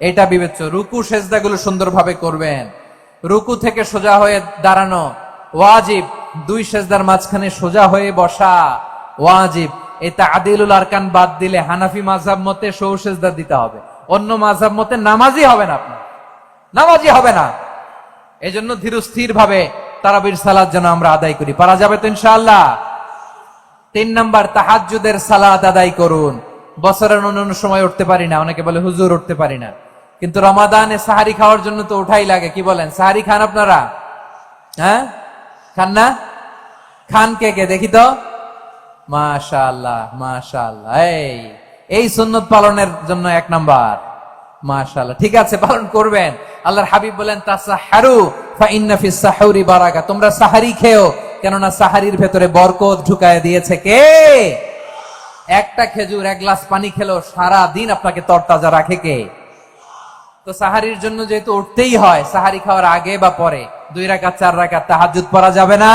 এটা বিবেচ্য। রুকু সেজদাগুলো সুন্দরভাবে করবেন। রুকু থেকে সোজা হয়ে দাঁড়ানো। ওয়াজিব, দুই সেজদার মাঝখানে সোজা হয়ে বসা। ওয়াজিব এটা আদিলুল আরকান বাদ দিলে হানাফি মাঝাব মতে সৌ সেজদা দিতে হবে। অন্য মাঝাব মতে নামাজই হবে না আপনার। নামাজই হবে না। এজন্য ধীরস্থির ভাবে তারাবির সালাদ যেন আমরা আদায় করি। পারা যাবে তো ইনশাআল্লাহ। তিন নাম্বার, তাহাজ্জুদের সালাদ আদায় করুন। বছরের অন্যান্য সময় উঠতে পারি না। অনেকে বলে হুজুর উঠতে পারি না। কিন্তু রমাদানে সাহারি খাওয়ার জন্য তো ওঠাই লাগে, কি বলেন? সাহারি খান আপনারা? হ্যাঁ? খান না? খান কে কে? দেখি তো। মাশাআল্লাহ মাশাআল্লাহ। এই এই সুন্নত পালনের জন্য এক নাম্বার। মাশাআল্লাহ, ঠিক আছে, পালন করবেন। আল্লাহর হাবিব বলেন, তাসাহারু ফা ইন্না ফিস সাহুরি বারাকা। তোমরা সাহারি খেও, কেননা সাহারির ভেতরে বরকত ঢুকায় দিয়েছে কে? একটা খেজুর, এক গ্লাস পানি খেলো সারা দিন আপনাকে তরতাজা রাখে কে? তো সাহারির জন্য যেহেতু উঠতেই হয়, সাহারি খাওয়ার আগে বা পরে, দুই রাকাত, চার রাকাত তাহাজ্জুদ পড়া যাবে না।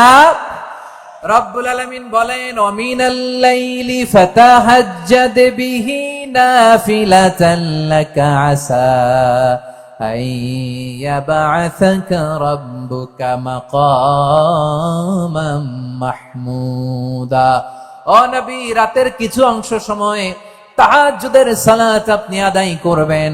রব্বুল আলামিন বলেন, অমিনাল আসা রাতের কিছু অংশ সময় তাহাজ্জুদের সালাত আপনি আদায় করবেন।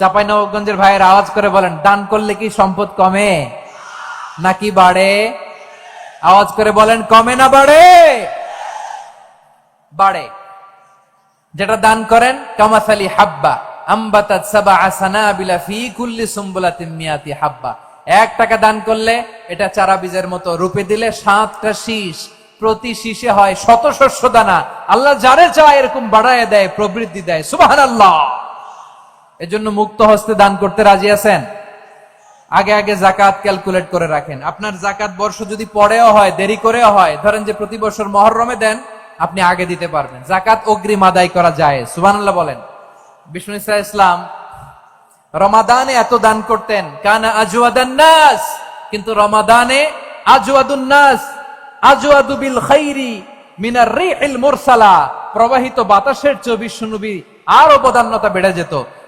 চাপাই নবগঞ্জের ভাইয়ের আওয়াজ করে বলেন, দান করলে কি সম্পদ কমে? নাকি বাড়ে? আওয়াজ করে বলেন, কমে না বাড়ে? বাড়ে। যেটা দান করেন, কামাসালি হাব্বা হাব্বা। এক টাকা দান করলে এটা চারা বীজের মতো রূপে দিলে সাতটা শীষ। প্রতি শীষে হয় শত শস্য দানা। আল্লাহ যারে চায় এরকম বাড়ায় দেয়, প্রবৃদ্ধি দেয়। সুবাহান আল্লাহ এজন্য মুক্ত হস্তে দান করতে রাজি আছেন? আগে আগে জাকাত ক্যালকুলেট করে রাখেন। আপনার জাকাত বর্ষ যদি পরেও হয়, দেরি করেও হয়, ধরেন যে প্রতি বছর মহরমে দেন, আপনি আগে দিতে পারবেন। জাকাত অগ্রিম আদায় করা যায় সুবহানাল্লাহ বলেন। বিষ্ণু ইসা ইসলাম, রমাদানে এত দান করতেন, কানা আজওয়াদান নাস, কিন্তু রমাদানে আজওয়াদুন নাস বিল খাইরি মিনার রিহিল মুরসালা, প্রবাহিত বাতাসের চেয়ে বিশ্বনবী আরও বদান্যতা বেড়ে যেত।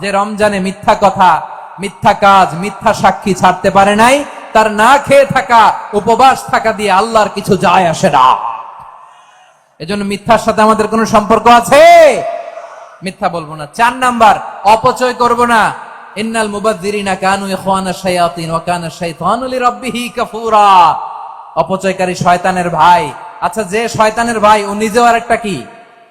যে রমজানে মিথ্যা কথা, মিথ্যা কাজ, মিথ্যা সাক্ষী ছাড়তে পারে নাই, তার না খেয়ে থাকা, উপবাস থাকা দিয়ে আল্লাহর কিছু যায় আসে না। এজন্য মিথ্যার সাথে আমাদের কোনো সম্পর্ক আছে? মিথ্যা বলব না। চার নাম্বার, অপচয় করব না। ইন্নাল মুবাদ্দিরিনা কানু ইখওয়ানা শায়াতিন ওয়া কানা শাইতানু লিরাব্বিহি কাফুরা। অপচয়কারী শয়তানের ভাই। আচ্ছা যে শয়তানের ভাই, ও নিজেও আরেকটা কি?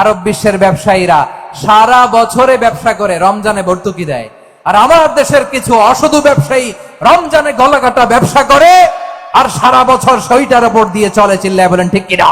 আরব বিশ্বের ব্যবসায়ীরা সারা বছরে ব্যবসা করে, রমজানে ভর্তুকি দেয়। আর আমার দেশের কিছু অসাধু ব্যবসায়ী রমজানে গলাকাটা ব্যবসা করে আর সারা বছর সইটার উপর দিয়ে চলে, চিল্লায় বলেন, ঠিক কিনা?